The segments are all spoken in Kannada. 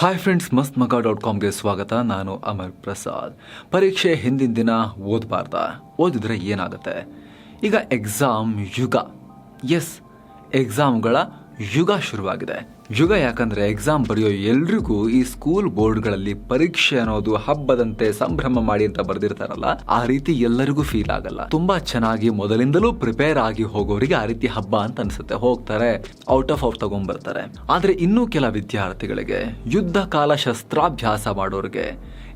ಹಾಯ್ ಫ್ರೆಂಡ್ಸ್ ಮಸ್ತ್ ಮಗ ಡಾಟ್ ಕಾಮ್ಗೆ ಸ್ವಾಗತ. ನಾನು ಅಮರ್ ಪ್ರಸಾದ್. ಪರೀಕ್ಷೆ ಹಿಂದಿನ ದಿನ ಓದಬಾರ್ದ. ಓದಿದ್ರೆ ಏನಾಗುತ್ತೆ? ಈಗ ಎಕ್ಸಾಮ್ ಯುಗ. ಎಸ್ ಎಕ್ಸಾಮ್ಗಳ ಯುಗ ಶುರುವಾಗಿದೆ. ಯುಗ ಯಾಕಂದ್ರೆ ಎಕ್ಸಾಮ್ ಬರೆಯೋ ಎಲ್ರಿಗೂ ಈ ಸ್ಕೂಲ್ ಬೋರ್ಡ್ಗಳಲ್ಲಿ ಪರೀಕ್ಷೆ ಅನ್ನೋದು ಹಬ್ಬದಂತೆ ಸಂಭ್ರಮ ಮಾಡಿ ಅಂತ ಬರೆದಿರ್ತಾರಲ್ಲ, ಆ ರೀತಿ ಎಲ್ಲರಿಗೂ ಫೀಲ್ ಆಗಲ್ಲ. ತುಂಬಾ ಚೆನ್ನಾಗಿ ಮೊದಲಿಂದಲೂ ಪ್ರಿಪೇರ್ ಆಗಿ ಹೋಗೋರಿಗೆ ಆ ರೀತಿ ಹಬ್ಬ ಅಂತ ಅನ್ಸುತ್ತೆ. ಹೋಗ್ತಾರೆ ಔಟ್ ಆಫ್ ಔಟ್ ತಗೊಂಡ್ಬರ್ತಾರೆ. ಆದ್ರೆ ಇನ್ನೂ ಕೆಲ ವಿದ್ಯಾರ್ಥಿಗಳಿಗೆ ಯುದ್ಧ ಕಾಲ ಶಸ್ತ್ರಾಭ್ಯಾಸ ಮಾಡೋರಿಗೆ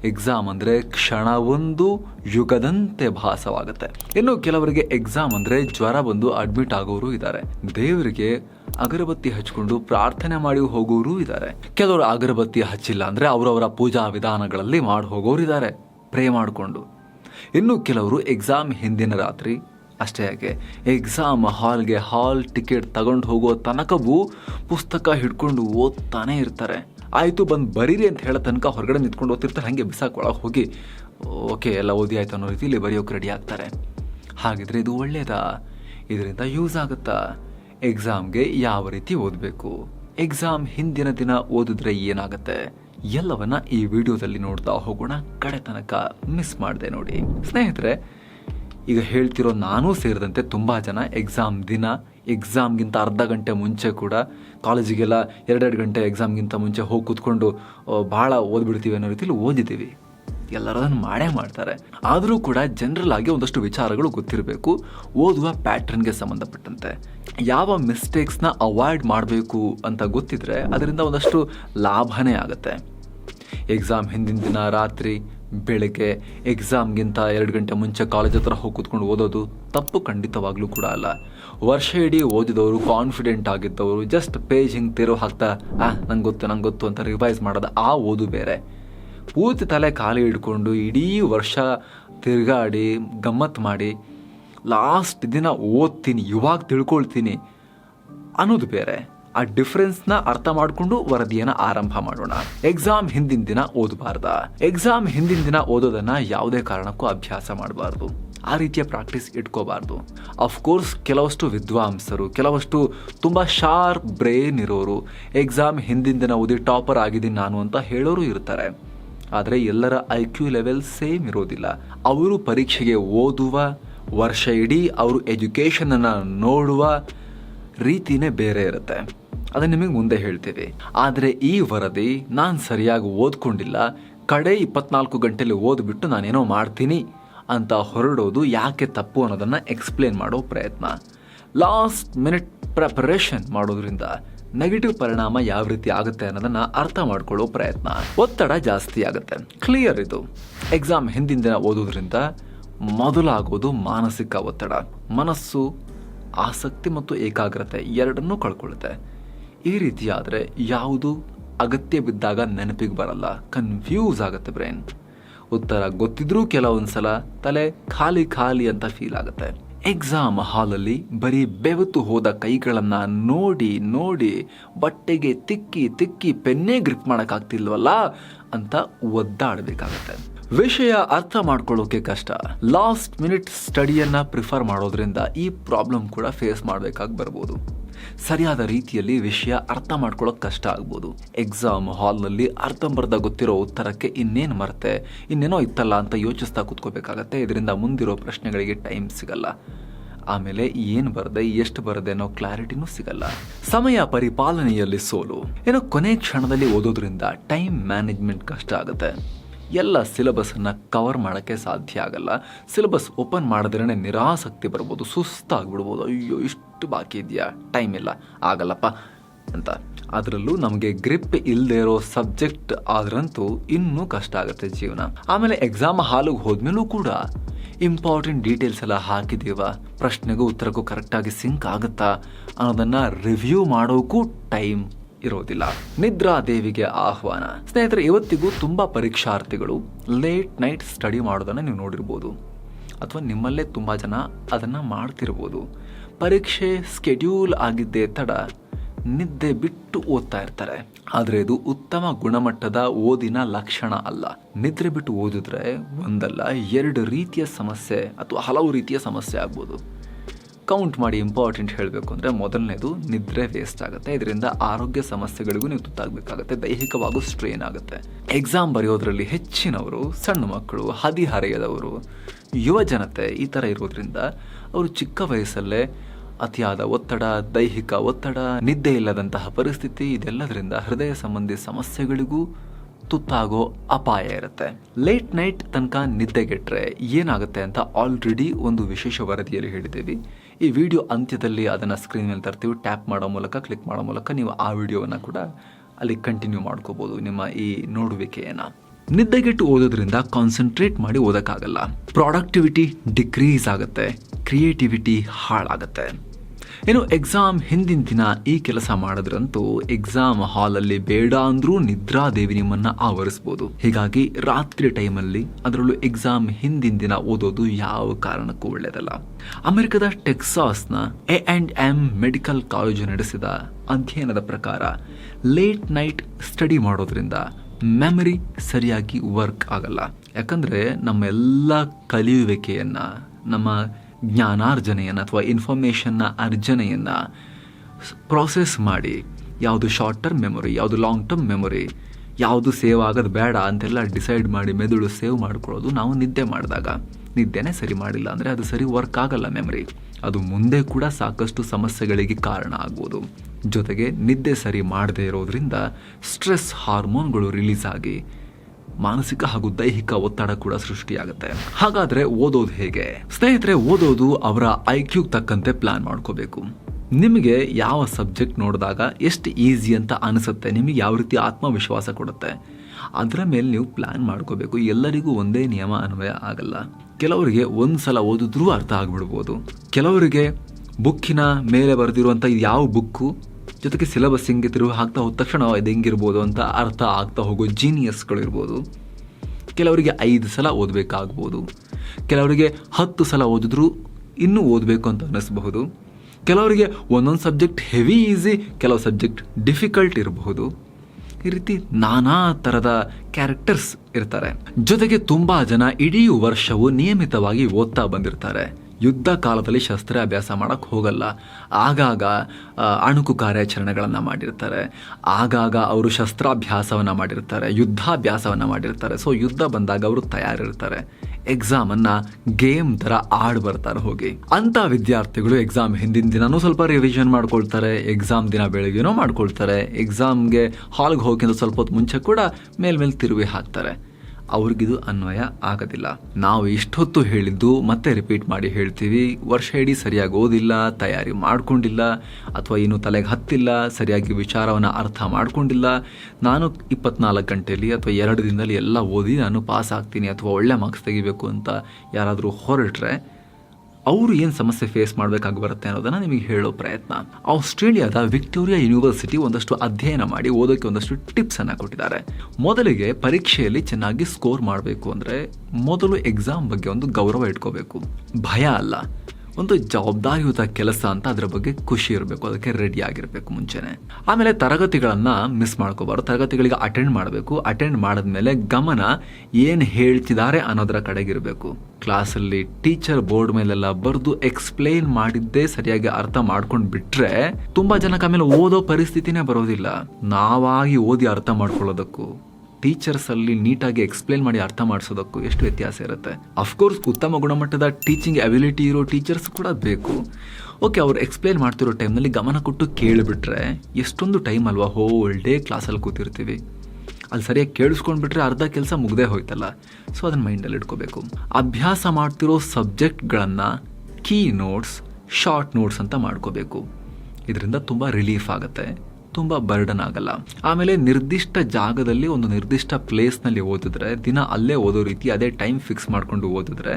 ಎಕ್ಸಾಮ್ ಅಂದ್ರೆ ಕ್ಷಣವೊಂದು ಯುಗದಂತೆ ಭಾಸವಾಗುತ್ತೆ. ಇನ್ನು ಕೆಲವರಿಗೆ ಎಕ್ಸಾಮ್ ಅಂದ್ರೆ ಜ್ವರ ಬಂದು ಅಡ್ಮಿಟ್ ಆಗೋರು ಇದ್ದಾರೆ. ದೇವರಿಗೆ ಅಗರಬತ್ತಿ ಹಚ್ಕೊಂಡು ಪ್ರಾರ್ಥನೆ ಮಾಡಿ ಹೋಗೋರು ಇದ್ದಾರೆ. ಕೆಲವರು ಅಗರಬತ್ತಿ ಹಚ್ಚಿಲ್ಲ ಅಂದ್ರೆ ಅವರವರ ಪೂಜಾ ವಿಧಾನಗಳಲ್ಲಿ ಮಾಡಿ ಹೋಗೋರು ಇದ್ದಾರೆ. ಪ್ರೇ ಮಾಡಿಕೊಂಡು. ಇನ್ನು ಕೆಲವರು ಎಕ್ಸಾಮ್ ಹಿಂದಿನ ರಾತ್ರಿ, ಅಷ್ಟೇ ಯಾಕೆ ಎಕ್ಸಾಮ್ ಹಾಲ್ಗೆ ಹಾಲ್ ಟಿಕೆಟ್ ತಗೊಂಡು ಹೋಗೋ ತನಕವೂ ಪುಸ್ತಕ ಹಿಡ್ಕೊಂಡು ಓದ್ತಾನೆ ಇರ್ತಾರೆ. ಆಯಿತು ಬಂದು ಬರೀರಿ ಅಂತ ಹೇಳೋ ತನಕ ಹೊರಗಡೆ ನಿಂತ್ಕೊಂಡು ಓದ್ತಿರ್ತಾರೆ. ಹಾಗೆ ಬಿಸಾಕ್ ಹೋಗಿ, ಓಕೆ, ಎಲ್ಲ ಓದಿ ಆಯ್ತು ಅನ್ನೋ ರೀತಿಲಿ ಬರೆಯೋಕೆ ರೆಡಿ ಆಗ್ತಾರೆ. ಹಾಗಿದ್ರೆ ಇದು ಒಳ್ಳೆಯದಾ ಇದರಿಂದ ಯೂಸ್ ಆಗುತ್ತಾ? ಎಕ್ಸಾಮ್ಗೆ ಯಾವ ರೀತಿ ಓದಬೇಕು? ಎಕ್ಸಾಮ್ ಹಿಂದಿನ ದಿನ ಓದಿದ್ರೆ ಏನಾಗುತ್ತೆ? ಎಲ್ಲವನ್ನ ಈ ವಿಡಿಯೋದಲ್ಲಿ ನೋಡ್ತಾ ಹೋಗೋಣ. ಕಡೆ ತನಕ ಮಿಸ್ ಮಾಡಿದೆ ನೋಡಿ. ಸ್ನೇಹಿತರೆ, ಈಗ ಹೇಳ್ತಿರೋ ನಾನೂ ಸೇರಿದಂತೆ ತುಂಬ ಜನ ಎಕ್ಸಾಮ್ ದಿನ ಎಕ್ಸಾಮ್ಗಿಂತ ಅರ್ಧ ಗಂಟೆ ಮುಂಚೆ ಕೂಡ ಕಾಲೇಜಿಗೆಲ್ಲ ಎರಡೆರಡು ಗಂಟೆ ಎಕ್ಸಾಮ್ಗಿಂತ ಮುಂಚೆ ಹೋಗಿ ಕೂತ್ಕೊಂಡು ಭಾಳ ಓದ್ಬಿಡ್ತೀವಿ ಅನ್ನೋ ರೀತಿಲಿ ಓದಿದ್ದೀವಿ. ಎಲ್ಲರೂ ಅದನ್ನು ಮಾಡೇ ಮಾಡ್ತಾರೆ. ಆದರೂ ಕೂಡ ಜನರಲ್ ಆಗಿ ಒಂದಷ್ಟು ವಿಚಾರಗಳು ಗೊತ್ತಿರಬೇಕು. ಓದುವ ಪ್ಯಾಟ್ರನ್ಗೆ ಸಂಬಂಧಪಟ್ಟಂತೆ. ಯಾವ ಮಿಸ್ಟೇಕ್ಸ್ನ ಅವಾಯ್ಡ್ ಮಾಡಬೇಕು ಅಂತ ಗೊತ್ತಿದ್ರೆ ಅದರಿಂದ ಒಂದಷ್ಟು ಲಾಭನೇ ಆಗುತ್ತೆ. ಎಕ್ಸಾಮ್ ಹಿಂದಿನ ದಿನ ರಾತ್ರಿ, ಬೆಳಗ್ಗೆ ಎಕ್ಸಾಮ್ಗಿಂತ ಎರಡು ಗಂಟೆ ಮುಂಚೆ ಕಾಲೇಜ್ ಹತ್ರ ಹೋಗಿ ಕೂತ್ಕೊಂಡು ಓದೋದು ತಪ್ಪು ಖಂಡಿತವಾಗ್ಲೂ ಕೂಡ ಅಲ್ಲ. ವರ್ಷ ಇಡೀ ಓದಿದವರು ಕಾನ್ಫಿಡೆಂಟ್ ಆಗಿದ್ದವರು ಜಸ್ಟ್ ಪೇಜ್ ಹಿಂಗೆ ತಿರೋ ಹಾಕ್ತಾ, ಆ, ನಂಗೆ ಗೊತ್ತು ನಂಗೆ ಗೊತ್ತು ಅಂತ ರಿವೈಸ್ ಮಾಡೋದು ಆ ಓದು ಬೇರೆ. ಪೂರ್ತಿ ತಲೆ ಖಾಲಿ ಹಿಡ್ಕೊಂಡು ಇಡೀ ವರ್ಷ ತಿರುಗಾಡಿ ಗಮ್ಮತ್ತು ಮಾಡಿ ಲಾಸ್ಟ್ ದಿನ ಓದ್ತೀನಿ, ಇವಾಗ ತಿಳ್ಕೊಳ್ತೀನಿ ಅನ್ನೋದು ಬೇರೆ. ಆ ಡಿಫ್ರೆನ್ಸ್ನ ಅರ್ಥ ಮಾಡಿಕೊಂಡು ವರದಿಯನ್ನು ಆರಂಭ ಮಾಡೋಣ. ಎಕ್ಸಾಮ್ ಹಿಂದಿನ ದಿನ ಓದಬಾರ್ದ. ಎಕ್ಸಾಮ್ ಹಿಂದಿನ ದಿನ ಓದೋದನ್ನು ಯಾವುದೇ ಕಾರಣಕ್ಕೂ ಅಭ್ಯಾಸ ಮಾಡಬಾರ್ದು. ಆ ರೀತಿಯ ಪ್ರಾಕ್ಟೀಸ್ ಇಟ್ಕೋಬಾರ್ದು. ಅಫ್ಕೋರ್ಸ್ ಕೆಲವಷ್ಟು ವಿದ್ವಾಂಸರು, ಕೆಲವಷ್ಟು ತುಂಬ ಶಾರ್ಪ್ ಬ್ರೈನ್ ಇರೋರು ಎಕ್ಸಾಮ್ ಹಿಂದಿನ ದಿನ ಓದಿ ಟಾಪರ್ ಆಗಿದ್ದೀನಿ ನಾನು ಅಂತ ಹೇಳೋರು ಇರ್ತಾರೆ. ಆದರೆ ಎಲ್ಲರ ಐ ಕ್ಯೂ ಲೆವೆಲ್ ಸೇಮ್ ಇರೋದಿಲ್ಲ. ಅವರು ಪರೀಕ್ಷೆಗೆ ಓದುವ ವರ್ಷ ಇಡೀ ಅವರು ಎಜುಕೇಷನನ್ನು ನೋಡುವ ರೀತಿನೇ ಬೇರೆ ಇರುತ್ತೆ. ಅದನ್ನು ನಿಮಗೆ ಮುಂದೆ ಹೇಳ್ತೀವಿ ಆದರೆ ಈ ವರದಿ ನಾನು ಸರಿಯಾಗಿ ಓದ್ಕೊಂಡಿಲ್ಲ. ಕಡೆ ಇಪ್ಪತ್ನಾಲ್ಕು ಗಂಟೆಲಿ ಓದ್ಬಿಟ್ಟು ನಾನೇನೋ ಮಾಡ್ತೀನಿ ಅಂತ ಹೊರಡೋದು ಯಾಕೆ ತಪ್ಪು ಅನ್ನೋದನ್ನು ಎಕ್ಸ್ಪ್ಲೇನ್ ಮಾಡೋ ಪ್ರಯತ್ನ. ಲಾಸ್ಟ್ ಮಿನಿಟ್ ಪ್ರಿಪರೇಷನ್ ಮಾಡೋದ್ರಿಂದ ನೆಗೆಟಿವ್ ಪರಿಣಾಮ ಯಾವ ರೀತಿ ಆಗುತ್ತೆ ಅನ್ನೋದನ್ನು ಅರ್ಥ ಮಾಡ್ಕೊಳ್ಳೋ ಪ್ರಯತ್ನ. ಒತ್ತಡ ಜಾಸ್ತಿ ಆಗುತ್ತೆ. ಕ್ಲಿಯರ್ ಇದು. ಎಕ್ಸಾಮ್ ಹಿಂದಿನ ದಿನ ಓದೋದ್ರಿಂದ ಮೊದಲಾಗೋದು ಮಾನಸಿಕ ಒತ್ತಡ. ಮನಸ್ಸು, ಆಸಕ್ತಿ ಮತ್ತು ಏಕಾಗ್ರತೆ ಎರಡನ್ನೂ ಕಳ್ಕೊಳ್ಳುತ್ತೆ. ಈ ರೀತಿಯಾದರೆ ಯಾವುದು ಅಗತ್ಯ ಬಿದ್ದಾಗ ನೆನಪಿಗೆ ಬರಲ್ಲ. ಕನ್ಫ್ಯೂಸ್ ಆಗುತ್ತೆ ಬ್ರೈನ್ ಉತ್ತರ, ಗೊತ್ತಿದ್ರೂ ಕೆಲವೊಂದ್ಸಲ ತಲೆ ಖಾಲಿ ಖಾಲಿ ಅಂತ ಫೀಲ್ ಆಗುತ್ತೆ. ಎಕ್ಸಾಮ್ ಹಾಲಲ್ಲಿ ಬರೀ ಬೆವತು ಹೋದ ಕೈಗಳನ್ನು ನೋಡಿ ನೋಡಿ, ಬಟ್ಟೆಗೆ ತಿಕ್ಕಿ ತಿಕ್ಕಿ, ಪೆನ್ನೇ ಗ್ರಿಪ್ ಮಾಡೋಕ್ಕಾಗ್ತಿಲ್ವಲ್ಲ ಅಂತ ಒದ್ದಾಡಬೇಕಾಗತ್ತೆ. ವಿಷಯ ಅರ್ಥ ಮಾಡ್ಕೊಳ್ಳೋಕೆ ಕಷ್ಟ. ಲಾಸ್ಟ್ ಮಿನಿಟ್ ಸ್ಟಡಿಯನ್ನು ಪ್ರಿಫರ್ ಮಾಡೋದ್ರಿಂದ ಈ ಪ್ರಾಬ್ಲಮ್ ಕೂಡ ಫೇಸ್ ಮಾಡಬೇಕಾಗಿ ಬರ್ಬೋದು. ಸರಿಯಾದ ರೀತಿಯಲ್ಲಿ ವಿಷಯ ಅರ್ಥ ಮಾಡ್ಕೊಳ್ಳೋಕೆ ಕಷ್ಟ ಆಗ್ಬೋದು. ಎಕ್ಸಾಮ್ ಹಾಲ್ನಲ್ಲಿ ಅರ್ಧಂಬರ್ಧ ಗೊತ್ತಿರೋ ಉತ್ತರಕ್ಕೆ ಇನ್ನೇನು ಮರ್ತೆ, ಇನ್ನೇನೋ ಇತ್ತಲ್ಲ ಅಂತ ಯೋಚಿಸ್ತಾ ಕೂತ್ಕೋಬೇಕಾಗತ್ತೆ. ಇದರಿಂದ ಮುಂದಿರೋ ಪ್ರಶ್ನೆಗಳಿಗೆ ಟೈಮ್ ಸಿಗಲ್ಲ. ಆಮೇಲೆ ಏನು ಬರದೆ, ಎಷ್ಟು ಬರದೆ ಅನ್ನೋ ಕ್ಲಾರಿಟಿನೂ ಸಿಗಲ್ಲ. ಸಮಯ ಪರಿಪಾಲನೆಯಲ್ಲಿ ಸೋಲು. ಏನೋ ಕೊನೆ ಕ್ಷಣದಲ್ಲಿ ಓದೋದ್ರಿಂದ ಟೈಮ್ ಮ್ಯಾನೇಜ್ಮೆಂಟ್ ಕಷ್ಟ ಆಗುತ್ತೆ. ಎಲ್ಲ ಸಿಲೆಬಸ್ಸನ್ನು ಕವರ್ ಮಾಡೋಕ್ಕೆ ಸಾಧ್ಯ ಆಗಲ್ಲ. ಸಿಲೆಬಸ್ ಓಪನ್ ಮಾಡಿದ್ರೇ ನಿರಾಸಕ್ತಿ ಬರ್ಬೋದು, ಸುಸ್ತಾಗ್ಬಿಡ್ಬೋದು. ಅಯ್ಯೋ, ಇಷ್ಟು ಬಾಕಿ ಇದೆಯಾ? ಟೈಮ್ ಇಲ್ಲ. ಆಗಲ್ಲಪ್ಪ ಅಂತ. ಅದರಲ್ಲೂ ನಮಗೆ ಗ್ರಿಪ್ ಇಲ್ಲದೆ ಇರೋ ಸಬ್ಜೆಕ್ಟ್ ಆದ್ರಂತೂ ಇನ್ನೂ ಕಷ್ಟ ಆಗುತ್ತೆ ಜೀವನ. ಆಮೇಲೆ ಎಕ್ಸಾಮ್ ಹಾಲಿಗೆ ಹೋದ್ಮೇಲೂ ಕೂಡ ಇಂಪಾರ್ಟೆಂಟ್ ಡೀಟೇಲ್ಸ್ ಎಲ್ಲ ಹಾಕಿದೀವ. ಪ್ರಶ್ನೆಗೂ ಉತ್ತರಕ್ಕೂ ಕರೆಕ್ಟಾಗಿ ಸಿಂಕ್ ಆಗುತ್ತಾ ಅನ್ನೋದನ್ನು ರಿವ್ಯೂ ಮಾಡೋಕ್ಕೂ ಟೈಮ್ ಇರೋದಿಲ್ಲ ನಿದ್ರಾ ದೇವಿಗೆ ಆಹ್ವಾನ. ಸ್ನೇಹಿತರೆ, ಇವತ್ತಿಗೂ ತುಂಬಾ ಪರೀಕ್ಷಾರ್ಥಿಗಳು ಲೇಟ್ ನೈಟ್ ಸ್ಟಡಿ ಮಾಡೋದನ್ನು ನೀವು ನೋಡಿರ್ಬೋದು. ಅಥವಾ ನಿಮ್ಮಲ್ಲೇ ತುಂಬ ಜನ ಅದನ್ನು ಮಾಡ್ತಿರ್ಬೋದು. ಪರೀಕ್ಷೆ ಸ್ಕೆಡ್ಯೂಲ್ ಆಗಿದ್ದೇ ತಡ ನಿದ್ದೆ ಬಿಟ್ಟು ಓದ್ತಾ ಇರ್ತಾರೆ. ಆದರೆ ಇದು ಉತ್ತಮ ಗುಣಮಟ್ಟದ ಓದಿನ ಲಕ್ಷಣ ಅಲ್ಲ. ನಿದ್ರೆ ಬಿಟ್ಟು ಓದಿದ್ರೆ ಒಂದಲ್ಲ, ಎರಡು ರೀತಿಯ ಸಮಸ್ಯೆ ಅಥವಾ ಹಲವು ರೀತಿಯ ಸಮಸ್ಯೆ ಆಗ್ಬೋದು. ಕೌಂಟ್ ಮಾಡಿ ಇಂಪಾರ್ಟೆಂಟ್ ಹೇಳಬೇಕು ಅಂದರೆ ಮೊದಲನೇದು ನಿದ್ರೆ ವೇಸ್ಟ್ ಆಗುತ್ತೆ. ಇದರಿಂದ ಆರೋಗ್ಯ ಸಮಸ್ಯೆಗಳಿಗೂ ನೀವು ತುತ್ತಾಗಬೇಕಾಗುತ್ತೆ. ದೈಹಿಕವಾಗೂ ಸ್ಟ್ರೇನ್ ಆಗುತ್ತೆ. ಎಕ್ಸಾಮ್ ಬರೆಯೋದ್ರಲ್ಲಿ ಹೆಚ್ಚಿನವರು, ಸಣ್ಣ ಮಕ್ಕಳು, ಹದಿಹರೆಯದವರು, ಯುವ ಜನತೆ ಈ ಥರ ಇರೋದ್ರಿಂದ ಅವರು ಚಿಕ್ಕ ವಯಸ್ಸಲ್ಲೇ ಅತಿಯಾದ ಒತ್ತಡ, ದೈಹಿಕ ಒತ್ತಡ, ನಿದ್ದೆ ಇಲ್ಲದಂತಹ ಪರಿಸ್ಥಿತಿ ಇದೆಲ್ಲದರಿಂದ ಹೃದಯ ಸಂಬಂಧಿ ಸಮಸ್ಯೆಗಳಿಗೂ ತುತ್ತಾಗೋ ಅಪಾಯ ಇರುತ್ತೆ. ಲೇಟ್ ನೈಟ್ ತನಕ ನಿದ್ದೆಗೆಟ್ರೆ ಏನಾಗುತ್ತೆ ಅಂತ ಆಲ್ರೆಡಿ ಒಂದು ವಿಶೇಷ ವರದಿಯಲ್ಲಿ ಹೇಳಿದ್ದೀವಿ. ಈ ವಿಡಿಯೋ ಅಂತ್ಯದಲ್ಲಿ ಅದನ್ನು ಸ್ಕ್ರೀನ್ ಮೇಲೆ ತರ್ತೀವಿ. ಟ್ಯಾಪ್ ಮಾಡೋ ಮೂಲಕ ಕ್ಲಿಕ್ ಮಾಡೋ ಮೂಲಕ ನೀವು ಆ ವಿಡಿಯೋವನ್ನು ಕೂಡ ಅಲ್ಲಿ ಕಂಟಿನ್ಯೂ ಮಾಡ್ಕೋಬೋದು. ನಿಮ್ಮ ಈ ನೋಡುವಿಕೆಯನ್ನು. ನಿದ್ದೆಗೆಟ್ಟು ಓದೋದ್ರಿಂದ ಕಾನ್ಸಂಟ್ರೇಟ್ ಮಾಡಿ ಓದೋಕ್ಕಾಗಲ್ಲ. ಪ್ರಾಡಕ್ಟಿವಿಟಿ ಡಿಕ್ರೀಸ್ ಆಗುತ್ತೆ. ಕ್ರಿಯೇಟಿವಿಟಿ ಹಾಳಾಗುತ್ತೆ. ಇನ್ನು ಎಕ್ಸಾಮ್ ಹಿಂದಿನ ದಿನ ಈ ಕೆಲಸ ಮಾಡಿದ್ರಂತೂ ಎಕ್ಸಾಮ್ ಹಾಲಲ್ಲಿ ಬೇಡ ಅಂದ್ರೂ ನಿದ್ರಾದೇವಿ ನಿಮ್ಮನ್ನ ಆವರಿಸ್ಬೋದು. ಹೀಗಾಗಿ ರಾತ್ರಿ ಟೈಮಲ್ಲಿ ಅದರಲ್ಲೂ ಎಕ್ಸಾಮ್ ಹಿಂದಿನ ದಿನ ಓದೋದು ಯಾವ ಕಾರಣಕ್ಕೂ ಒಳ್ಳೆಯದಲ್ಲ ಅಮೆರಿಕದ ಟೆಕ್ಸಾಸ್ನ A and M medical college ನಡೆಸಿದ ಅಧ್ಯಯನದ ಪ್ರಕಾರ ಲೇಟ್ ನೈಟ್ ಸ್ಟಡಿ ಮಾಡೋದ್ರಿಂದ ಮೆಮರಿ ಸರಿಯಾಗಿ ವರ್ಕ್ ಆಗಲ್ಲ. ಯಾಕಂದ್ರೆ ನಮ್ಮೆಲ್ಲ ಕಲಿಯುವಿಕೆಯನ್ನ, ನಮ್ಮ ಜ್ಞಾನಾರ್ಜನೆಯನ್ನು ಅಥವಾ ಇನ್ಫಾರ್ಮೇಷನ್ನ ಅರ್ಜನೆಯನ್ನು ಪ್ರೋಸೆಸ್ ಮಾಡಿ, ಯಾವುದು ಶಾರ್ಟ್ ಟರ್ಮ್ ಮೆಮೊರಿ ಯಾವುದು ಲಾಂಗ್ ಟರ್ಮ್ ಮೆಮೊರಿ ಯಾವುದು ಸೇವ್ ಆಗೋದು ಬೇಡ ಅಂತೆಲ್ಲ ಡಿಸೈಡ್ ಮಾಡಿ ಮೆದುಳು ಸೇವ್ ಮಾಡ್ಕೊಳ್ಳೋದು ನಾವು ನಿದ್ದೆ ಮಾಡಿದಾಗ. ನಿದ್ದೆನೇ ಸರಿ ಮಾಡಿಲ್ಲ ಅಂದರೆ ಅದು ಸರಿ ವರ್ಕ್ ಆಗಲ್ಲ ಮೆಮೊರಿ ಅದು ಮುಂದೆ ಕೂಡ ಸಾಕಷ್ಟು ಸಮಸ್ಯೆಗಳಿಗೆ ಕಾರಣ ಆಗ್ಬೋದು. ಜೊತೆಗೆ ನಿದ್ದೆ ಸರಿ ಮಾಡದೇ ಇರೋದ್ರಿಂದ ಸ್ಟ್ರೆಸ್ ಹಾರ್ಮೋನ್ಗಳು ರಿಲೀಸ್ ಆಗಿ ಮಾನಸಿಕ ಹಾಗೂ ದೈಹಿಕ ಒತ್ತಡ ಕೂಡ ಸೃಷ್ಟಿಯಾಗುತ್ತೆ. ಹಾಗಾದ್ರೆ ಓದೋದು ಹೇಗೆ? ಸ್ನೇಹಿತರೆ, ಓದೋದು ಅವರ ಐಕ್ಯೂ ತಕ್ಕಂತೆ ಪ್ಲಾನ್ ಮಾಡ್ಕೋಬೇಕು. ನಿಮಗೆ ಯಾವ ಸಬ್ಜೆಕ್ಟ್ ನೋಡಿದಾಗ ಎಷ್ಟು ಈಸಿ ಅಂತ ಅನಿಸುತ್ತೆ? ನಿಮಗೆ ಯಾವ ರೀತಿ ಆತ್ಮವಿಶ್ವಾಸ ಕೊಡುತ್ತೆ? ಅದರ ಮೇಲೆ ನೀವು ಪ್ಲಾನ್ ಮಾಡ್ಕೋಬೇಕು. ಎಲ್ಲರಿಗೂ ಒಂದೇ ನಿಯಮ ಅನ್ವಯ ಆಗಲ್ಲ. ಕೆಲವರಿಗೆ ಒಂದು ಸಲ ಓದಿದ್ರೂ ಅರ್ಥ ಆಗಿಬಿಡ್ಬೋದು. ಕೆಲವರಿಗೆ ಬುಕ್ಕಿನ ಮೇಲೆ ಬರೆದಿರುವಂಥ ಯಾವ ಬುಕ್ಕು? ಜೊತೆಗೆ ಸಿಲೆಬಸ್ ಹಿಂಗೆ ತಿರುವು ಹಾಕ್ತಾ ಹೋದ ತಕ್ಷಣ ಇದು ಹೆಂಗಿರ್ಬೋದು ಅಂತ ಅರ್ಥ ಆಗ್ತಾ ಹೋಗೋ ಜೀನಿಯಸ್ಗಳು ಇರ್ಬೋದು. ಕೆಲವರಿಗೆ ಐದು ಸಲ ಓದಬೇಕಾಗ್ಬೋದು. ಕೆಲವರಿಗೆ ಹತ್ತು ಸಲ ಓದಿದ್ರೂ ಇನ್ನೂ ಓದಬೇಕು ಅಂತ ಅನ್ನಿಸ್ಬಹುದು. ಕೆಲವರಿಗೆ ಒಂದೊಂದು ಸಬ್ಜೆಕ್ಟ್ ಹೆವಿ ಈಸಿ, ಕೆಲವು ಸಬ್ಜೆಕ್ಟ್ ಡಿಫಿಕಲ್ಟ್ ಇರಬಹುದು. ಈ ರೀತಿ ನಾನಾ ಥರದ ಕ್ಯಾರೆಕ್ಟರ್ಸ್ ಇರ್ತಾರೆ. ಜೊತೆಗೆ ತುಂಬ ಜನ ಇಡೀ ವರ್ಷವು ನಿಯಮಿತವಾಗಿ ಓದ್ತಾ ಬಂದಿರ್ತಾರೆ. ಯುದ್ಧ ಕಾಲದಲ್ಲಿ ಶಸ್ತ್ರಾಭ್ಯಾಸ ಮಾಡೋಕ್ಕೆ ಹೋಗಲ್ಲ. ಆಗಾಗ ಅಣುಕು ಕಾರ್ಯಾಚರಣೆಗಳನ್ನು ಮಾಡಿರ್ತಾರೆ. ಆಗಾಗ ಅವರು ಶಸ್ತ್ರಾಭ್ಯಾಸವನ್ನು ಮಾಡಿರ್ತಾರೆ, ಯುದ್ಧಾಭ್ಯಾಸವನ್ನು ಮಾಡಿರ್ತಾರೆ. ಸೊ ಯುದ್ಧ ಬಂದಾಗ ಅವರು ತಯಾರಿರ್ತಾರೆ. ಎಕ್ಸಾಮನ್ನು ಗೇಮ್ ಥರ ಆಡ್ ಬರ್ತಾರೆ ಹೋಗಿ. ಅಂಥ ವಿದ್ಯಾರ್ಥಿಗಳು ಎಕ್ಸಾಮ್ ಹಿಂದಿನ ದಿನವೂ ಸ್ವಲ್ಪ ರಿವಿಷನ್ ಮಾಡ್ಕೊಳ್ತಾರೆ ಎಕ್ಸಾಮ್ ದಿನ ಬೆಳಗ್ಗೆನೂ ಮಾಡ್ಕೊಳ್ತಾರೆ. ಎಕ್ಸಾಮ್ಗೆ ಹಾಲ್ಗೆ ಹೋಗಿಂತ ಸ್ವಲ್ಪ ಹೊತ್ತು ಮುಂಚೆ ಕೂಡ ಮೇಲ್ಮೇಲೆ ತಿರುವಿ ಹಾಕ್ತಾರೆ. ಅವ್ರಿಗಿದು ಅನ್ವಯ ಆಗೋದಿಲ್ಲ. ನಾವು ಇಷ್ಟೊತ್ತು ಹೇಳಿದ್ದು ಮತ್ತೆ ರಿಪೀಟ್ ಮಾಡಿ ಹೇಳ್ತೀವಿ. ವರ್ಷ ಇಡೀ ಸರಿಯಾಗಿ ಓದಿಲ್ಲ, ತಯಾರಿ ಮಾಡ್ಕೊಂಡಿಲ್ಲ, ಅಥವಾ ಏನು ತಲೆಗೆ ಹತ್ತಿಲ್ಲ, ಸರಿಯಾಗಿ ವಿಚಾರವನ್ನು ಅರ್ಥ ಮಾಡ್ಕೊಂಡಿಲ್ಲ. ನಾನು ಇಪ್ಪತ್ನಾಲ್ಕು ಗಂಟೆಯಲ್ಲಿ ಅಥವಾ ಎರಡು ದಿನದಲ್ಲಿ ಎಲ್ಲ ಓದಿ ನಾನು ಪಾಸ್ ಆಗ್ತೀನಿ ಅಥವಾ ಒಳ್ಳೆ ಮಾರ್ಕ್ಸ್ ತೆಗಿಬೇಕು ಅಂತ ಯಾರಾದರೂ ಹೊರಟ್ರೆ ಅವರು ಏನು ಸಮಸ್ಯೆ ಫೇಸ್ ಮಾಡಬೇಕಾಗಿ ಬರುತ್ತೆ ಅನ್ನೋದನ್ನ ನಿಮಗೆ ಹೇಳೋ ಪ್ರಯತ್ನ. ಆಸ್ಟ್ರೇಲಿಯಾದ ವಿಕ್ಟೋರಿಯಾ ಯೂನಿವರ್ಸಿಟಿ ಒಂದಷ್ಟು ಅಧ್ಯಯನ ಮಾಡಿ ಓದೋಕ್ಕೆ ಒಂದಷ್ಟು ಟಿಪ್ಸ್ ಅನ್ನ ಕೊಟ್ಟಿದ್ದಾರೆ. ಮೊದಲಿಗೆ ಪರೀಕ್ಷೆಯಲ್ಲಿ ಚೆನ್ನಾಗಿ ಸ್ಕೋರ್ ಮಾಡಬೇಕು ಅಂದ್ರೆ ಮೊದಲು ಎಕ್ಸಾಮ್ ಬಗ್ಗೆ ಒಂದು ಗೌರವ ಇಟ್ಕೋಬೇಕು. ಭಯ ಅಲ್ಲ. ಒಂದು ಜವಾಬ್ದಾರಿಯುತ ಕೆಲಸ ಅಂತ ಅದರ ಬಗ್ಗೆ ಖುಷಿ ಇರಬೇಕು, ಅದಕ್ಕೆ ರೆಡಿ ಆಗಿರಬೇಕು ಮುಂಚೆನೆ. ಆಮೇಲೆ ತರಗತಿಗಳನ್ನ ಮಿಸ್ ಮಾಡ್ಕೋಬಾರ್ದು. ತರಗತಿಗಳಿಗೆ ಅಟೆಂಡ್ ಮಾಡಬೇಕು. ಅಟೆಂಡ್ ಮಾಡಿದ್ಮೇಲೆ ಗಮನ ಏನು ಹೇಳ್ತಿದ್ದಾರೆ ಅನ್ನೋದರ ಕಡೆಗಿರಬೇಕು. ಕ್ಲಾಸಲ್ಲಿ ಟೀಚರ್ ಬೋರ್ಡ್ ಮೇಲೆಲ್ಲ ಬರೆದು ಎಕ್ಸ್ಪ್ಲೈನ್ ಮಾಡಿದ್ದೇ ಸರಿಯಾಗಿ ಅರ್ಥ ಮಾಡ್ಕೊಂಡು ಬಿಟ್ರೆ ತುಂಬಾ ಜನಕ್ಕೆ ಆಮೇಲೆ ಓದೋ ಪರಿಸ್ಥಿತಿನೇ ಬರೋದಿಲ್ಲ. ನಾವಾಗಿ ಓದಿ ಅರ್ಥ ಮಾಡ್ಕೊಳ್ಳೋದಕ್ಕೂ. ಟೀಚರ್ಸ್ ಅಲ್ಲಿ ನೀಟಾಗಿ ಎಕ್ಸ್ಪ್ಲೇನ್ ಮಾಡಿ ಅರ್ಥ ಮಾಡಿಸೋದಕ್ಕೂ ಎಷ್ಟು ವ್ಯತ್ಯಾಸ ಇರುತ್ತೆ? ಅಫ್ಕೋರ್ಸ್ ಉತ್ತಮ ಗುಣಮಟ್ಟದ ಟೀಚಿಂಗ್ ಅಬಿಲಿಟಿ ಇರೋ ಟೀಚರ್ಸ್ ಕೂಡ ಬೇಕು. ಓಕೆ ಅವ್ರು ಎಕ್ಸ್ಪ್ಲೇನ್ ಮಾಡ್ತಿರೋ ಟೈಮ್ನಲ್ಲಿ ಗಮನ ಕೊಟ್ಟು ಕೇಳಿಬಿಟ್ರೆ ಎಷ್ಟೊಂದು ಟೈಮ್ ಅಲ್ವಾ ಹೋಲ್ ಡೇ ಕ್ಲಾಸಲ್ಲಿ ಕೂತಿರ್ತೀವಿ. ಅಲ್ಲಿ ಸರಿಯಾಗಿ ಕೇಳಿಸ್ಕೊಂಡ್ಬಿಟ್ರೆ ಅರ್ಧ ಕೆಲಸ ಮುಗ್ದೇ ಹೋಯ್ತಲ್ಲ. ಸೊ ಅದನ್ನ ಮೈಂಡಲ್ಲಿ ಇಟ್ಕೋಬೇಕು. ಅಭ್ಯಾಸ ಮಾಡ್ತಿರೋ ಸಬ್ಜೆಕ್ಟ್ಗಳನ್ನು ಕೀ ನೋಟ್ಸ್ ಶಾರ್ಟ್ ನೋಟ್ಸ್ ಅಂತ ಮಾಡ್ಕೋಬೇಕು. ಇದರಿಂದ ತುಂಬ ರಿಲೀಫ್ ಆಗುತ್ತೆ. ತುಂಬ ಬರ್ಡನ್ ಆಗಲ್ಲ. ಆಮೇಲೆ ನಿರ್ದಿಷ್ಟ ಜಾಗದಲ್ಲಿ ಒಂದು ನಿರ್ದಿಷ್ಟ ಪ್ಲೇಸ್ನಲ್ಲಿ ಓದಿದ್ರೆ, ದಿನ ಅಲ್ಲೇ ಓದೋ ರೀತಿ ಅದೇ ಟೈಮ್ ಫಿಕ್ಸ್ ಮಾಡಿಕೊಂಡು ಓದಿದ್ರೆ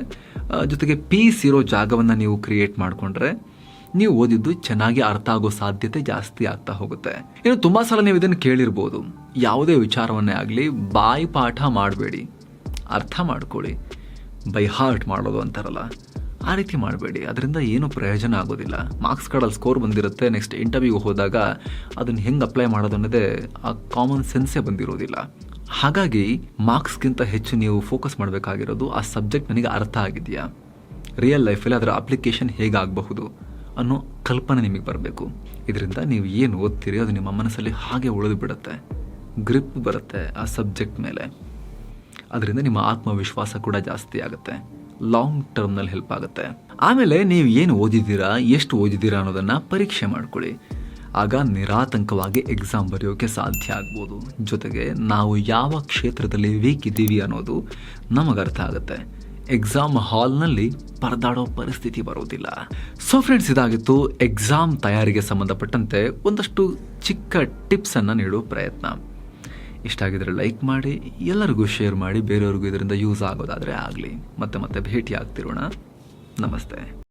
ಜೊತೆಗೆ ಪೀಸ್ ಇರೋ ಜಾಗವನ್ನು ನೀವು ಕ್ರಿಯೇಟ್ ಮಾಡಿಕೊಂಡ್ರೆ, ನೀವು ಓದಿದ್ದು ಚೆನ್ನಾಗಿ ಅರ್ಥ ಆಗೋ ಸಾಧ್ಯತೆ ಜಾಸ್ತಿ ಆಗ್ತಾ ಹೋಗುತ್ತೆ. ಇನ್ನು ತುಂಬಾ ಸಲ ನೀವು ಇದನ್ನು ಕೇಳಿರ್ಬೋದು. ಯಾವುದೇ ವಿಚಾರವನ್ನೇ ಆಗಲಿ, ಬಾಯಿ ಪಾಠ ಮಾಡಬೇಡಿ. ಅರ್ಥ ಮಾಡ್ಕೊಳ್ಳಿ. ಬೈ ಹಾರ್ಟ್ ಮಾಡೋದು ಅಂತಾರಲ್ಲ. ಆ ರೀತಿ ಮಾಡಬೇಡಿ. ಅದರಿಂದ ಏನು ಪ್ರಯೋಜನ ಆಗೋದಿಲ್ಲ. ಮಾರ್ಕ್ಸ್ ಕಾರ್ಡಲ್ಲಿ ಸ್ಕೋರ್ ಬಂದಿರುತ್ತೆ. ನೆಕ್ಸ್ಟ್ ಇಂಟರ್ವ್ಯೂಗೆ ಹೋದಾಗ ಅದನ್ನು ಹೆಂಗೆ ಅಪ್ಲೈ ಮಾಡೋದು ಅನ್ನೋದೇ ಆ ಕಾಮನ್ ಸೆನ್ಸೇ ಬಂದಿರೋದಿಲ್ಲ. ಹಾಗಾಗಿ ಮಾರ್ಕ್ಸ್ಗಿಂತ ಹೆಚ್ಚು ನೀವು ಫೋಕಸ್ ಮಾಡಬೇಕಾಗಿರೋದು ಆ ಸಬ್ಜೆಕ್ಟ್ ನನಗೆ ಅರ್ಥ ಆಗಿದೆಯಾ? ರಿಯಲ್ ಲೈಫಲ್ಲಿ ಅದರ ಅಪ್ಲಿಕೇಶನ್ ಹೇಗಾಗಬಹುದು ಅನ್ನೋ ಕಲ್ಪನೆ ನಿಮಗೆ ಬರಬೇಕು. ಇದರಿಂದ ನೀವು ಏನು ಓದ್ತೀರಿ ಅದು ನಿಮ್ಮ ಮನಸ್ಸಲ್ಲಿ ಹಾಗೆ ಉಳಿದು ಬಿಡುತ್ತೆ ಗ್ರಿಪ್ ಬರುತ್ತೆ ಆ ಸಬ್ಜೆಕ್ಟ್ ಮೇಲೆ. ಅದರಿಂದ ನಿಮ್ಮ ಆತ್ಮವಿಶ್ವಾಸ ಕೂಡ ಜಾಸ್ತಿ ಆಗುತ್ತೆ. ಲಾಂಗ್ ಟರ್ಮ್ನಲ್ಲಿ ಹೆಲ್ಪ್ ಆಗುತ್ತೆ. ಆಮೇಲೆ ನೀವು ಏನು ಓದಿದ್ದೀರಾ, ಎಷ್ಟು ಓದಿದ್ದೀರಾ ಅನ್ನೋದನ್ನು ಪರೀಕ್ಷೆ ಮಾಡ್ಕೊಳ್ಳಿ. ಆಗ ನಿರಾತಂಕವಾಗಿ ಎಕ್ಸಾಮ್ ಬರೆಯೋಕೆ ಸಾಧ್ಯ ಆಗ್ಬೋದು. ಜೊತೆಗೆ ನಾವು ಯಾವ ಕ್ಷೇತ್ರದಲ್ಲಿ ವೀಕ್ ಇದ್ದೀವಿ ಅನ್ನೋದು ನಮಗೆ ಅರ್ಥ ಆಗುತ್ತೆ ಎಕ್ಸಾಮ್ ಹಾಲ್ನಲ್ಲಿ ಪರದಾಡೋ ಪರಿಸ್ಥಿತಿ ಬರೋದಿಲ್ಲ. ಸೊ ಫ್ರೆಂಡ್ಸ್ ಇದಾಗಿತ್ತು ಎಕ್ಸಾಮ್ ತಯಾರಿಗೆ ಸಂಬಂಧಪಟ್ಟಂತೆ ಒಂದಷ್ಟು ಚಿಕ್ಕ ಟಿಪ್ಸನ್ನು ನೀಡೋ ಪ್ರಯತ್ನ. ಇಷ್ಟ ಆಗಿದ್ರೆ ಲೈಕ್ ಮಾಡಿ, ಎಲ್ಲರಿಗೂ ಶೇರ್ ಮಾಡಿ, ಬೇರೆಯವ್ರಿಗೂ ಇದರಿಂದ ಯೂಸ್ ಆಗೋದಾದರೆ ಆಗಲಿ. ಮತ್ತೆ ಮತ್ತೆ ಭೇಟಿ ಆಗ್ತಿರೋಣ ನಮಸ್ತೆ.